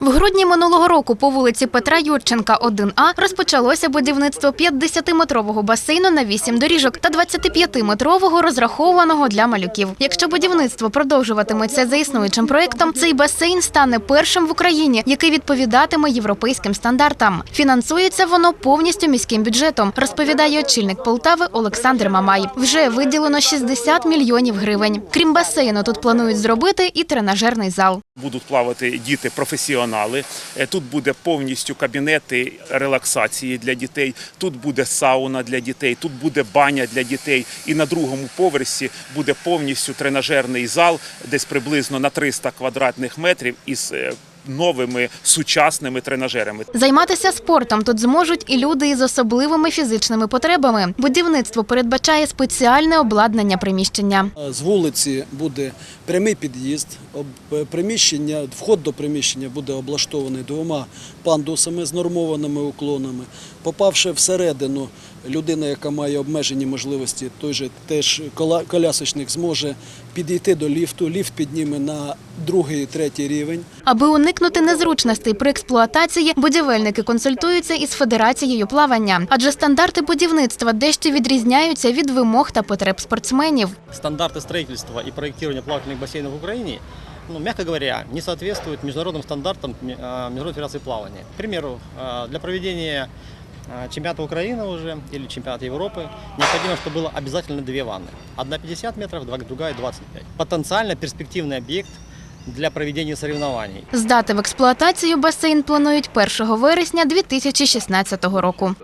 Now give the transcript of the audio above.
В грудні минулого року по вулиці Петра Юрченка, 1А, розпочалося будівництво 50-метрового басейну на 8 доріжок та 25-метрового розрахованого для малюків. Якщо будівництво продовжуватиметься за існуючим проєктом, цей басейн стане першим в Україні, який відповідатиме європейським стандартам. Фінансується воно повністю міським бюджетом, розповідає очільник Полтави Олександр Мамай. Вже виділено 60 мільйонів гривень. Крім басейну, тут планують зробити і тренажерний зал. Будуть плавати діти професіонали. Е, Тут буде повністю кабінети релаксації для дітей. Тут буде сауна для дітей, тут буде баня для дітей. І на другому поверсі буде повністю тренажерний зал, десь приблизно на 300 квадратних метрів із е, новими сучасними тренажерами. Займатися спортом тут зможуть і люди із особливими фізичними потребами. Будівництво передбачає спеціальне обладнання приміщення. З вулиці буде прямий під'їзд, об- приміщення, вход до приміщення буде облаштований двома пандусами з нормованими уклонами. Попавши всередину, людина, яка має обмежені можливості, той же теж кола- колясочник зможе підійти до ліфту. Ліфт підніме на другий, третій рівень. Аби уникнути незручностей при експлуатації, будівельники консультуються із федерацією плавання, адже стандарти будівництва дещо відрізняються від вимог та потреб спортсменів. стандарты строительства и проектирования плавательных бассейнов в Украине, ну, мягко говоря, не соответствуют международным стандартам м, а, Международной федерации плавания. К примеру, а, для проведения а, чемпионата Украины уже или чемпионата Европы необходимо, чтобы было обязательно две ванны. Одна 50 метров, два- другая 25. Потенциально перспективный объект для проведения соревнований. Здати в експлуатацію басейн планують 1 вересня 2016 року.